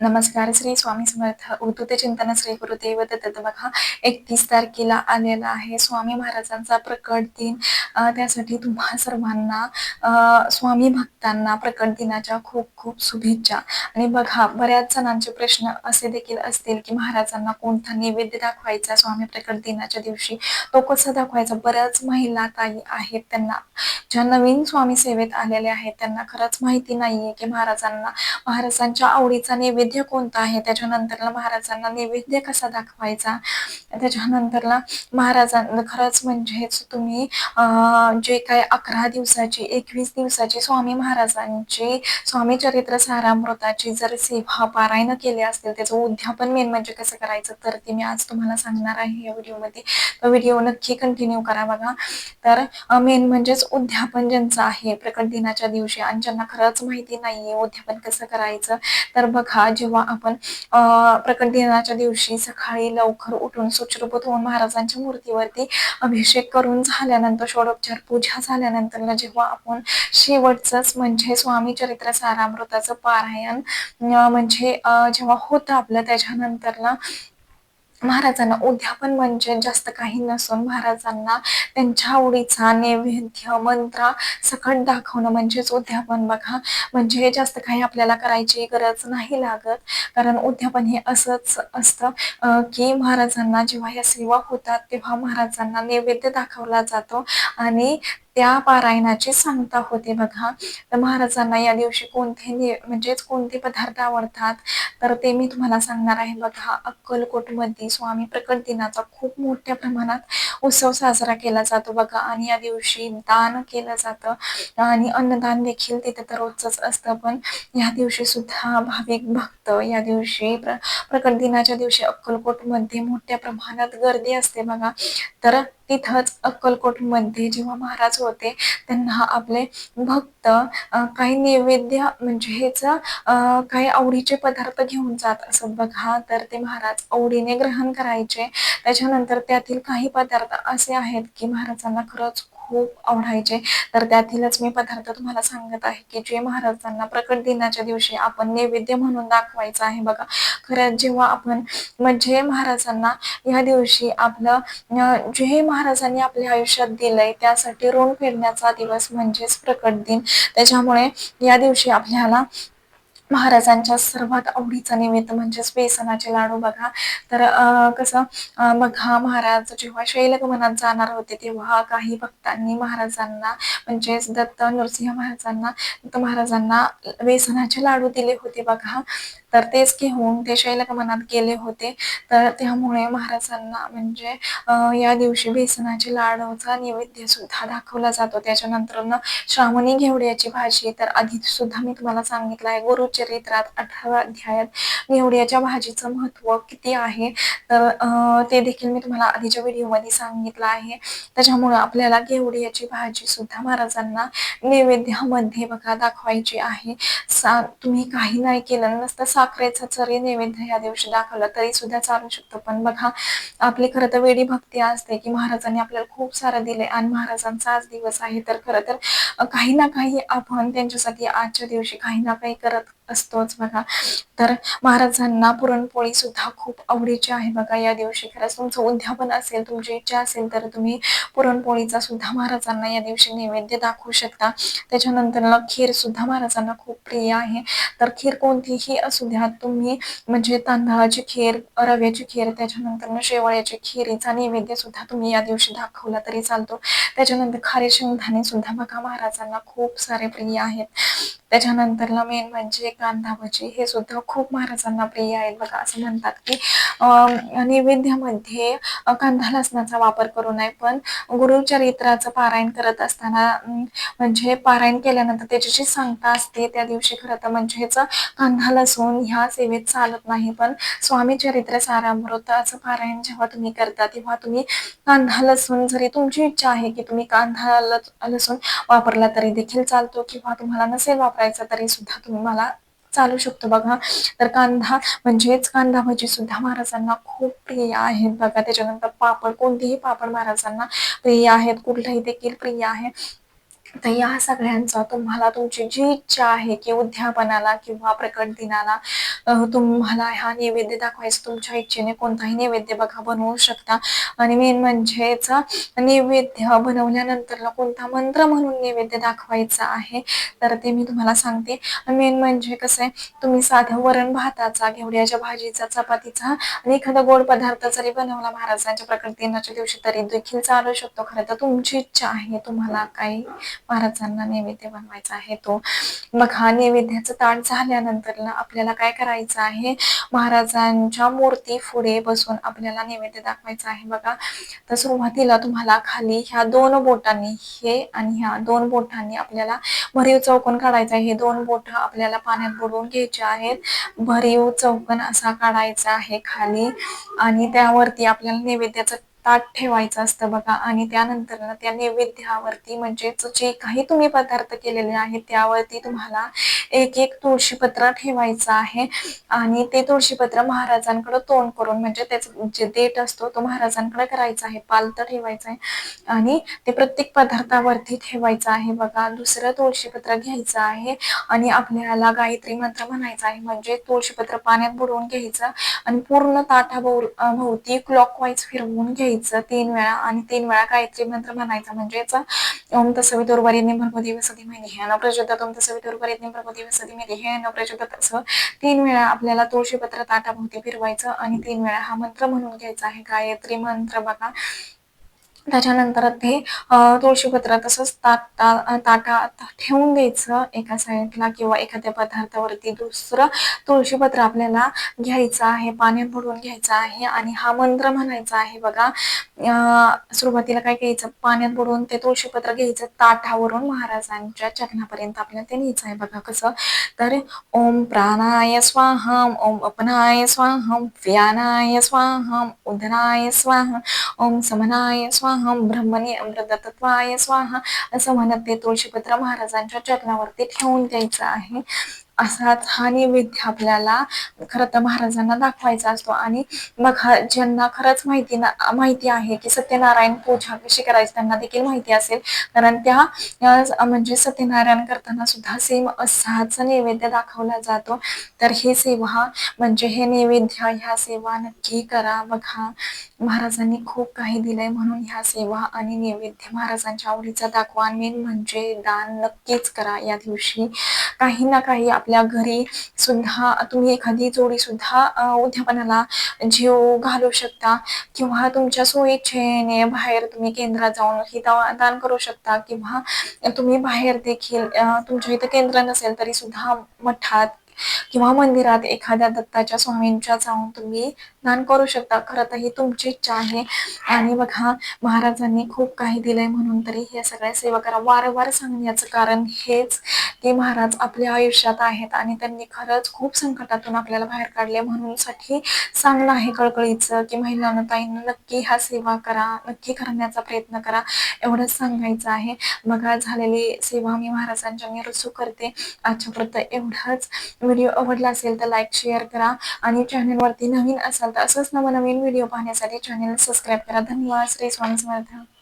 नमस्कार श्री स्वामी समर्थ. उद्धुते चिंतन श्री गुरुदेव दत्त बघा. एकतीस तारखेला आलेला आहे स्वामी महाराजांचा प्रकट दिन. त्यासाठी तुम्हा सर्वांना स्वामी भक्तांना प्रकट दिनाच्या खूप खूप शुभेच्छा. आणि बघा बऱ्याच जणांचे प्रश्न असे देखील असतील की महाराजांना कोणता नैवेद्य दाखवायचा स्वामी प्रकट दिनाच्या दिवशी? तो कसा दाखवायचा? बऱ्याच महिला ताई आहेत त्यांना. ज्या नवीन स्वामी सेवेत आलेल्या आहेत त्यांना खरंच माहिती नाहीये की महाराजांना महाराजांच्या आवडीचा नैवेद्य कोणता आहे? त्याच्यानंतरला महाराजांना नैवेद्य कसा दाखवायचा? त्याच्यानंतरला महाराजांना खरंच म्हणजेच तुम्ही जे काय अकरा दिवसाची एकवीस दिवसाची स्वामी महाराजांची स्वामी चरित्र सारामृताची जर सेवा पारायण केली असतील त्याचं उद्यापन मेन म्हणजे कसं करायचं? तर ते मी आज तुम्हाला सांगणार आहे या व्हिडिओमध्ये. तर व्हिडिओ नक्की कंटिन्यू करा बघा. तर मेन म्हणजेच उद्यापन ज्यांचं आहे प्रकट दिनाच्या दिवशी आणि ज्यांना खरंच माहिती नाहीये उद्यापन कसं करायचं तर बघा जेव्हा आपण प्रकट दिनाच्या दिवशी सकाळी लवकर उठून सुचरूपत होऊन महाराजांच्या मूर्तीवरती अभिषेक करून झाल्यानंतर षोडोपचार पूजा झाल्यानंतर जेव्हा आपण शेवटचंच म्हणजे स्वामी चरित्र सारामृताचं पारायण म्हणजे जेव्हा होतं आपलं त्याच्यानंतरला महाराजांना उद्यापन म्हणजे जास्त काही नसून महाराजांना त्यांच्या आवडीचा नैवेद्य मंत्र सकट दाखवणं म्हणजेच उद्यापन बघा. म्हणजे जास्त काही आपल्याला करायची गरज नाही लागत. कारण उद्यापन हे असंच असतं की महाराजांना जेव्हा या सेवा होतात तेव्हा महाराजांना नैवेद्य दाखवला जातो. आणि त्या पारायणाची सांगता होते बघा. तर महाराजांना या दिवशी कोणते म्हणजेच कोणते पदार्थ आवडतात? तर ते मी तुम्हाला सांगणार आहे बघा. अक्कलकोटमध्ये स्वामी प्रकट दिनाचा खूप मोठ्या प्रमाणात उत्सव साजरा केला जातो बघा. आणि या दिवशी दान केलं जातं. आणि अन्नदान देखील तिथे तर रोजच असतं. पण या दिवशी सुद्धा भाविक भक्त या दिवशी प्र प्रकट दिनाच्या दिवशी अक्कलकोटमध्ये मोठ्या प्रमाणात गर्दी असते बघा. तर तिथंच अक्कलकोटमध्ये जेव्हा महाराज होते त्यांना आपले भक्त काही नैवेद्य म्हणजे हेच काही आवडीचे पदार्थ घेऊन जात असत. बघा तर ते महाराज आवडीने ग्रहण करायचे. त्याच्यानंतर त्यातील काही पदार्थ असे आहेत की महाराजांना खरंच खूप आवडायचे. तर त्यातीलच मी पदार्थ तुम्हाला सांगत आहे की जे महाराजांना प्रकट दिनाच्या दिवशी आपण नैवेद्य म्हणून दाखवायचं आहे बघा. खरंच जेव्हा आपण म्हणजे महाराजांना या दिवशी आपलं जे महाराजांनी आपल्या आयुष्यात दिलंय त्यासाठी ऋण फेडण्याचा दिवस म्हणजेच प्रकट दिन. त्याच्यामुळे या दिवशी आपल्याला महाराजांच्या सर्वात आवडीचा निमित्त म्हणजेच बेसनाचे लाडू बघा. तर कसं बघा महाराज जेव्हा शैलगमनात जाणार होते तेव्हा काही भक्तांनी महाराजांना म्हणजेच दत्त नृसिंह महाराजांना दत्त महाराजांना बेसनाचे लाडू दिले होते बघा. तर तेच घेऊन ते शैलगमनात गेले होते. तर त्यामुळे महाराजांना म्हणजे या दिवशी बेसनाचे लाडूचा नैवेद्य सुद्धा दाखवला जातो. त्याच्यानंतर श्रावणी घेवड्याची भाजी. तर आधी सुद्धा मी तुम्हाला सांगितलं आहे गुरुचरित्रात अठराव्या अध्यायात घेवड्याच्या भाजीचं महत्त्व किती आहे? तर ते देखील मी तुम्हाला आधीच्या व्हिडिओमध्ये सांगितलं आहे. त्याच्यामुळे आपल्याला घेवड्याची भाजी सुद्धा महाराजांना नैवेद्यामध्ये बघा दाखवायची आहे. सा तुम्ही काही नाही केलं नसतं साखरेचा जरी नैवेद्य या दिवशी दाखवला तरी सुद्धा चालू शकतो. पण बघा आपली खरं तर वेडी भक्ती असते की महाराजांनी आपल्याला खूप सारं दिले आणि महाराजांचा आज दिवस आहे. तर खरं तर काही ना काही आपण त्यांच्यासाठी आजच्या दिवशी काही ना काही करत असतोच बघा. तर महाराजांना पुरणपोळी सुद्धा खूप आवडीची आहे बघा. या दिवशी खरंच तुमचं उद्यापन असेल तुमची इच्छा असेल तर तुम्ही पुरणपोळीचा सुद्धा महाराजांना या दिवशी नैवेद्य दाखवू शकता. त्याच्यानंतर खीर सुद्धा महाराजांना खूप प्रिय आहे. तर खीर कोणतीही असू द्या तुम्ही म्हणजे तांदळाची खीर रव्याची खीर त्याच्यानंतर शेवळ्याची खीरीचा नैवेद्य सुद्धा तुम्ही या दिवशी दाखवला तरी चालतो. त्याच्यानंतर खारे शेंगदाणे सुद्धा बघा महाराजांना खूप सारे प्रिय आहेत. त्याच्यानंतरला मेन म्हणजे कांदा भजी हे सुद्धा खूप महाराजांना प्रिय आहेत बघा असं म्हणतात की नैवेद्यामध्ये कांदा लसणाचा वापर करू नये पण गुरुचरित्राचं पारायण करत असताना म्हणजे पारायण केल्यानंतर त्याची जी सांगता असते त्या दिवशी खरं तर म्हणजेच कांदा लसूण ह्या सेवेत चालत नाही पण स्वामी चरित्र सारामृताचं पारायण जेव्हा तुम्ही करता तेव्हा तुम्ही कांदा लसूण जरी तुमची इच्छा आहे की तुम्ही कांदा लसूण वापरला तरी देखील चालतो किंवा तुम्हाला नसेल वापरायचा तरी सुद्धा तुम्ही मला चालू शकतो बघा. तर कांदा म्हणजेच कांदा भजी सुद्धा महाराजांना खूप प्रिय आहेत बघा. त्याच्यानंतर पापड कोणतेही पापड महाराजांना प्रिय आहेत कुठलंही देखील प्रिय आहे. तर या सगळ्यांचा तुम्हाला तुमची जी इच्छा आहे की उद्यापनाला किंवा प्रकट दिनाला तुम्हाला हा नैवेद्य दाखवायचा तुमच्या इच्छेने कोणताही नैवेद्य बघा बनवू शकता. आणि मेन म्हणजेच नैवेद्य बनवल्यानंतर कोणता मंत्र म्हणून नैवेद्य दाखवायचा आहे तर ते मी तुम्हाला सांगते. मेन म्हणजे कसं आहे तुम्ही साधं वरण भाताचा घेवड्याच्या भाजीचा चपातीचा आणि एखादा गोड पदार्थ जरी बनवला महाराजांच्या प्रकट दिनाच्या दिवशी तरी देखील चालू शकतो. खरं तर तुमची इच्छा आहे तुम्हाला काही महाराजांना नैवेद्य बनवायचा आहे तो. मग हा नैवेद्याचं ताट झाल्यानंतर ना आपल्याला काय करायचं आहे? महाराजांच्या मूर्ती पुढे बसून आपल्याला नैवेद्य दाखवायचा आहे बघा. तर सुरुवातीला तुम्हाला खाली ह्या दोन बोटांनी हे आणि ह्या दोन बोटांनी आपल्याला भरीव चौकोन काढायचा आहे. हे दोन बोट आपल्याला पाण्यात बुडवून घ्यायचे आहेत. भरीव चौकन असा काढायचा आहे खाली आणि त्यावरती आपल्याला नैवेद्याचं ताट ठेवायचं असतं बघा. आणि त्यानंतर ना त्या नैवेद्यावरती म्हणजेच जे काही तुम्ही पदार्थ केलेले आहेत त्यावरती तुम्हाला एक एक तुळशीपत्र ठेवायचं आहे. आणि ते तुळशीपत्र महाराजांकडे तोंड करून म्हणजे त्याचं जे देठ असतो तो महाराजांकडे करायचा आहे. पालतं ठेवायचं आहे. आणि ते प्रत्येक पदार्थावरती ठेवायचं आहे बघा. दुसरं तुळशीपत्र घ्यायचं आहे. आणि आपल्याला गायत्री मंत्र म्हणायचं आहे. म्हणजे तुळशीपत्र पाण्यात बुडवून घ्यायचं आणि पूर्ण ताठाभोव भोवती क्लॉक वाईज फिरवून घ्यायचं. तीन वेळा आणि तीन वेळा गायत्री मंत्र म्हणायचा. म्हणजेच ओम तसवितुर्वरेण्यं भर्गो देवस्य धीमहि धियो न प्रचोदयात् ओम तसवितुर्वरेण्यं भर्गो देवस्य धीमहि धियो न प्रचोदयात् असं तीन वेळा आपल्याला तुळशीपत्र ताटाभोवती फिरवायचं आणि तीन वेळा हा मंत्र म्हणून घ्यायचा आहे. गायत्री मंत्र बघा. त्याच्यानंतर ते तुळशीपत्र तसंच ताटा ताटात ठेवून द्यायचं एका साईडला किंवा एखाद्या पदार्थावरती. दुसरं तुळशीपत्र आपल्याला घ्यायचं आहे पाण्यात बुडवून घ्यायचं आहे आणि हा मंत्र म्हणायचा आहे बघा सुरुवातीला काय घ्यायचं? पाण्यात बुडवून ते तुळशीपत्र घ्यायचं. ताटावरून महाराजांच्या चरणापर्यंत आपल्याला ते न्यायचं आहे बघा कसं? तर ओम प्राणाय स्वाहम ओम अपनाय स्वाहम व्यानाय स्वाहम उदनाय स्वाहा ओम समनाय स्वाहम. ब्रह्मणे अमृतत्वाय स्वाहा असं म्हणत ते तुळशीपत्र महाराजांच्या चरणावरती ठेवून द्यायचं आहे. असाच हा नैवेद्य आपल्याला खरं तर महाराजांना दाखवायचा असतो. आणि मग ज्यांना खरंच माहिती ना माहिती आहे की सत्यनारायण पूजा कशी करायची त्यांना देखील माहिती असेल. कारण त्या म्हणजे सत्यनारायण करताना सुद्धा सेम असाच नैवेद्य दाखवला जातो. तर हे सेवा म्हणजे हे नैवेद्य ह्या सेवा नक्की करा. बघा महाराजांनी खूप काही दिलंय म्हणून ह्या सेवा आणि नैवेद्य महाराजांच्या आवडीचा दाखवा. मेन म्हणजे दान नक्कीच करा. या दिवशी काही ना काही आपल्या घरी सुद्धा तुम्ही एखादी जोडी सुद्धा उद्यापनाला जीव घालू शकता किंवा तुमच्या सोयीच्छेने बाहेर तुम्ही केंद्रात जाऊन ही दान करू शकता किंवा तुम्ही बाहेर देखील तुमच्या इथं केंद्र नसेल तरी सुद्धा मठात किंवा मंदिरात एखाद्या दत्ताच्या स्वामींच्या जाऊन तुम्ही दान करू शकता. खरं तर ही तुमची इच्छा आहे. आणि बघा महाराजांनी खूप काही दिलंय म्हणून तरी हे सगळ्या सेवा करा वारंवार सांगण्याचं कारण हेच की महाराज आपल्या आयुष्यात आहेत आणि त्यांनी खरंच खूप संकटातून आपल्याला बाहेर काढले म्हणून साठी चांगलं आहे कळकळीचं की महिलांना ताईंना नक्की ह्या सेवा करा नक्की करण्याचा प्रयत्न करा एवढंच सांगायचं आहे. बघा झालेली सेवा मी महाराजांच्या रुजू करते. आजच्यापर्यंत एवढाच. व्हिडिओ आवडला असेल तर लाईक शेअर करा आणि चॅनलवरती नवीन असाल तर असंच नवनवीन व्हिडिओ पाहण्यासाठी चॅनेल सबस्क्राईब करा. धन्यवाद. श्री स्वामी समर्थ.